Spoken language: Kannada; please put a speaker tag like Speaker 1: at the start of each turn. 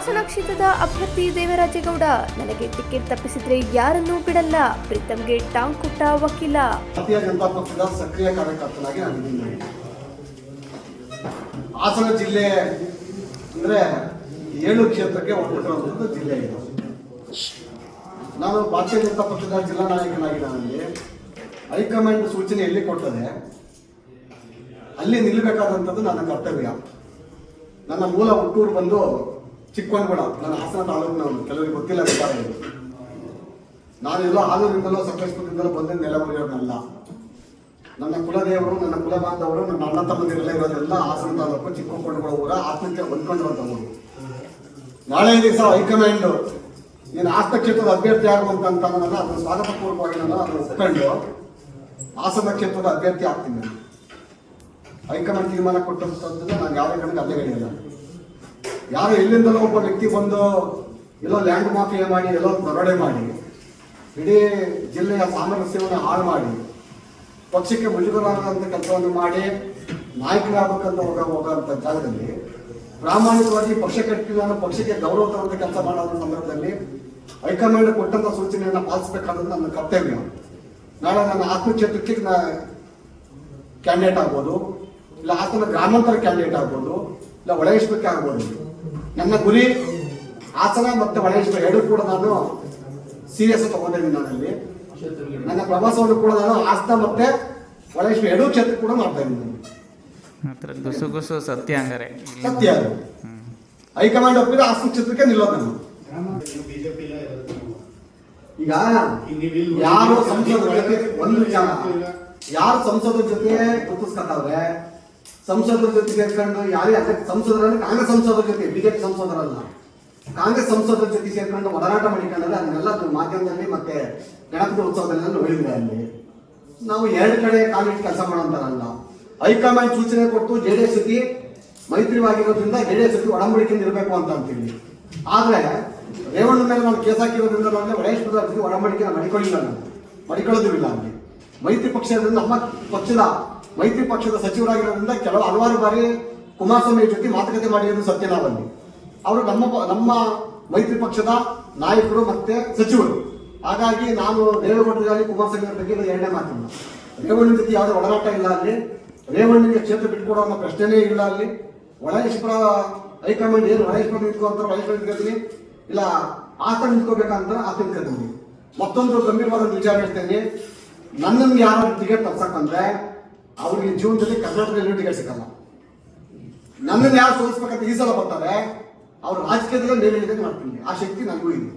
Speaker 1: ಹಾಸನ ಕ್ಷೇತ್ರದ ಅಭ್ಯರ್ಥಿ ದೇವರಾಜೇಗೌಡ, ನನಗೆ ಟಿಕೆಟ್ ತಪ್ಪಿಸಿದ್ರೆ ಯಾರನ್ನೂ ಬಿಡಲ್ಲ. ಪ್ರೀತಂಗೆ ಟಾಂಗ್ ಕೊಟ್ಟ ವಕೀಲ.
Speaker 2: ಭಾರತೀಯ ಜನತಾ ಪಕ್ಷದ ಸಕ್ರಿಯ ಕಾರ್ಯಕರ್ತನಾಗಿ ನಾನು ಹಾಸನ ಜಿಲ್ಲೆ ಅಂದ್ರೆ ಏಳು ಕ್ಷೇತ್ರಕ್ಕೆ ಒಳಪಟ್ಟಿರುವಂಥದ್ದು ಜಿಲ್ಲೆ ಇದು. ನಾನು ಭಾರತೀಯ ಜನತಾ ಪಕ್ಷದ ಜಿಲ್ಲಾ ನಾಯಕನಾಗಿ ನಾನಲ್ಲಿ ಹೈಕಮಾಂಡ್ ಸೂಚನೆ ಎಲ್ಲಿ ಕೊಟ್ಟದೆ ಅಲ್ಲಿ ನಿಲ್ಲಬೇಕಾದಂಥದ್ದು ನನ್ನ ಕರ್ತವ್ಯ. ನನ್ನ ಮೂಲ ಹುಟ್ಟೂರು ಬಂದು ಚಿಕ್ಕವನಗೂಡ ನನ್ನ ಹಾಸನ ತಾಲೂಕಿನವನು ಕೆಲವರಿಗೆ ಗೊತ್ತಿಲ್ಲ ವಿಚಾರ ಇದು ನಾನೆಲ್ಲೋ ಹಾಲೂರಿಂದಲೋ ಸಕಲೇಶ್ಪುರದಿಂದಲೋ ಬಂದ ನೆಲವರಿಯೋನಲ್ಲ ನನ್ನ ಕುಲದೇವರು, ನನ್ನ ಕುಲ ಬಾಂಧವರು ನನ್ನ ಅಣ್ಣ ತಮ್ಮಂದಿರೆಲ್ಲ ಇರೋದೆಲ್ಲ ಹಾಸನ ತಾಲೂಕು ಚಿಕ್ಕಕೊಂಡಗಳ ಊರ ಆತ್ಮಹತ್ಯೆ ಹೊಂದ್ಕೊಂಡಿರುವಂಥವ್ರು ನಾಳೆ ದಿವಸ ಹೈಕಮಾಂಡ್ ನೀನು ಆಸ್ತ ಕ್ಷೇತ್ರದ ಅಭ್ಯರ್ಥಿ ಆಗುವಂತ ಅಂತ ನನ್ನ ಅದನ್ನು ಸ್ವಾಗತಪೂರ್ವಕವಾಗಿ ನಾನು ಅದನ್ನು ಒಪ್ಕೊಂಡು ಹಾಸನ ಕ್ಷೇತ್ರದ ಅಭ್ಯರ್ಥಿ ಆಗ್ತೀನಿ ನಾನು. ಹೈಕಮಾಂಡ್ ತೀರ್ಮಾನ ಕೊಟ್ಟಂಥದ್ದನ್ನ ನಾನು ಯಾವುದೇ ಕಡೆಗೆ ಅಲ್ಲಗಳಿಲ್ಲ ಯಾರು ಎಲ್ಲಿಂದಲೋ ಒಬ್ಬ ವ್ಯಕ್ತಿ ಬಂದು ಎಲ್ಲ ಲ್ಯಾಂಡ್ ಮಾಫಿಯಾ ಮಾಡಿ, ಎಲ್ಲ ದರೋಡೆ ಮಾಡಿ, ಇಡೀ ಜಿಲ್ಲೆಯ ಸಾಮರಸ್ಯವನ್ನು ಹಾಳು ಮಾಡಿ, ಪಕ್ಷಕ್ಕೆ ಮುಜುಗರಾದಂಥ ಕೆಲಸವನ್ನು ಮಾಡಿ, ನಾಯಕರಾಗಬೇಕಂತ ಹೋಗ ಹೋಗೋಂಥ ಜಾಗದಲ್ಲಿ ಪ್ರಾಮಾಣಿಕವಾಗಿ ಪಕ್ಷ ಕಟ್ಟಿ ಪಕ್ಷಕ್ಕೆ ಗೌರವ ತರುವಂಥ ಕೆಲಸ ಮಾಡೋದ್ರ ಸಂದರ್ಭದಲ್ಲಿ ಹೈಕಮಾಂಡ್ ಕೊಟ್ಟಂಥ ಸೂಚನೆಯನ್ನು ಪಾಲಿಸಬೇಕಾದ ನನ್ನ ಕರ್ತವ್ಯ. ನಾಳೆ ನನ್ನ ಆತ್ಮಕ್ಷೇತ್ರಕ್ಕೆ ಕ್ಯಾಂಡಿಡೇಟ್ ಆಗ್ಬೋದು, ಇಲ್ಲ ಆತನ ಗ್ರಾಮಾಂತರ ಕ್ಯಾಂಡಿಡೇಟ್ ಆಗ್ಬೋದು, ಇಲ್ಲ ಒಳಗಿಸ್ಬೇಕು ಆಗ್ಬೋದು. ನನ್ನ ಗುರಿ ಹಾಸನ ಮತ್ತು ಒಳಗಿಸ್ಬೇಕು ಎರಡು ಕೂಡ ನಾನು ಸೀರಿಯಸ್ ತಗೊಂಡಿದ್ದೀನಿ ನಾನಲ್ಲಿ. ನನ್ನ ಪ್ರವಾಸವನ್ನು ಕೂಡ ನಾನು ಹಾಸನ ಮತ್ತೆ ಮಳೇಶ್ವರ ಎರಡೂ ಕ್ಷೇತ್ರ ಕೂಡ ಮಾಡ್ತಾ ಇದ್ದೀನಿ. ನಾನು.
Speaker 3: ಗುಸು ಗುಸು ಸತ್ಯ ಹಂಗಾರೆ. ಇಲ್ಲಿ
Speaker 2: ಸತ್ಯ ಹೈಕಮಾಂಡ್ ಒಪ್ಪಿದ ಹಾಸನ ಕ್ಷೇತ್ರಕ್ಕೆ ನಿಲ್ಲೋದು ನಾನು. ಈಗ ಯಾರು ಸಂಸದ ಜೊತೆ ಒಂದು ವಿಚಾರ. ಯಾರು ಸಂಸದ ಜೊತೆ ಗುರುತಿಸ್ಕೊತಾವ್ರೆ ಸಂಸದರ ಜೊತೆ ಸೇರ್ಕೊಂಡು ಯಾರೇ ಅದಕ್ಕೆ ಸಂಸದರ ಕಾಂಗ್ರೆಸ್ ಸಂಸದರ ಜೊತೆ, ಬಿಜೆಪಿ ಸಂಸದರಲ್ಲ. ಕಾಂಗ್ರೆಸ್ ಸಂಸದರ ಜೊತೆ ಸೇರ್ಕೊಂಡು ಹೋರಾಟ ಮಾಡಿಕೊಂಡ್ರೆ ಅದನ್ನೆಲ್ಲ ಮಾಧ್ಯಮದಲ್ಲಿ ಮತ್ತೆ ಗಣಪತಿ ಉತ್ಸವದಲ್ಲಿ ನೋಡಿದ್ರೆ ಅಲ್ಲಿ. ನಾವು ಎರಡು ಕಡೆ ಕಾಲಿಟ್ಟು ಕೆಲಸ ಮಾಡೋಂತಾರಲ್ಲ ಹೈಕಮಾಂಡ್ ಸೂಚನೆ ಕೊಟ್ಟು ಜೆ ಡಿ ಎಸ್ ಜೊತೆ ಮೈತ್ರಿವಾಗಿರೋದ್ರಿಂದ ಜೆ ಡಿ ಎಸ್ ಜೊತೆ ಒಡಂಬಡಿಕೆಯಿಂದ ಇರಬೇಕು ಅಂತ ಅಂತೀವಿ. ಆದ್ರೆ ರೇವಣ್ಣ ಮೇಲೆ ನಾವು ಕೇಸ್ ಹಾಕಿರೋದ್ರಿಂದ ನಾವು ವಡೇಶ್ವರ ಜೊತೆ ಒಡಂಬಡಿಕೆ ಮಾಡಿಕೊಳ್ಳಿಲ್ಲ ನಾವು ಮಡಿಕೊಳ್ಳೋದಿಲ್ಲ ಅಲ್ಲಿ. ಮೈತ್ರಿ ಪಕ್ಷದಿಂದ ನಮ್ಮ ಪಕ್ಷದ ಮೈತ್ರಿ ಪಕ್ಷದ ಸಚಿವರಾಗಿರೋದ್ರಿಂದ ಕೆಲವು ಹಲವಾರು ಬಾರಿ ಕುಮಾರಸ್ವಾಮಿ ಜೊತೆ ಮಾತುಕತೆ ಮಾಡಿರೋದು ಸತ್ಯ ನಾವಲ್ಲಿ. ಅವರು ನಮ್ಮ ನಮ್ಮ ಮೈತ್ರಿ ಪಕ್ಷದ ನಾಯಕರು ಮತ್ತೆ ಸಚಿವರು. ಹಾಗಾಗಿ ನಾನು ದೇವೇಗೌಡರಿಗಾಗಿ ಕುಮಾರಸ್ವಾಮಿ ಅವರ ಬಗ್ಗೆ ಎರಡನೇ ಮಾತಿಲ್ಲ ರೇವಣ್ಣ ಜೊತೆ ಯಾವುದೇ ಒಡನಾಟ ಇಲ್ಲ ಅಲ್ಲಿ. ರೇವಣ್ಣನಿಗೆ ಕ್ಷೇತ್ರ ಬಿಟ್ಕೊಡೋ ಅನ್ನೋ ಪ್ರಶ್ನೆನೇ ಇಲ್ಲ ಅಲ್ಲಿ. ಒಳೇಶ್ವರ ಹೈಕಮಾಂಡ್ ಏನು ಒಳೇಶ್ವರ ನಿಂತ್ಕೊಂತಾರೆ ಒಳೇಶ್ವರ ನಿಂತ್ಕೊತೀನಿ. ಇಲ್ಲ ಆತ ನಿಂತ್ಕೋಬೇಕಂತ ಆತ ಮತ್ತೊಂದು ಗಂಭೀರವಾದ ವಿಚಾರ ಹೇಳ್ತೇನೆ. ನನ್ನನ್ನು ಯಾರು ಟಿಕೆಟ್ ತಪ್ಸಕ್ಕಂದ್ರೆ ಅವ್ರಿಗೆ ಜೀವನದಲ್ಲಿ ಕರ್ನಾಟಕದಲ್ಲಿ ಟಿಕೆಟ್ ಸಿಗಲ್ಲ. ನನ್ನನ್ನು ಯಾರು ಸೋಲಿಸ್ಬೇಕಂತ ಈ ಸಲ ಬರ್ತಾರೆ ಅವ್ರು ರಾಜಕೀಯದಲ್ಲೇ ಮೇಲೆ ಮಾಡ್ತೀನಿ. ಆ ಶಕ್ತಿ ನನಗೂ ಇದೆ.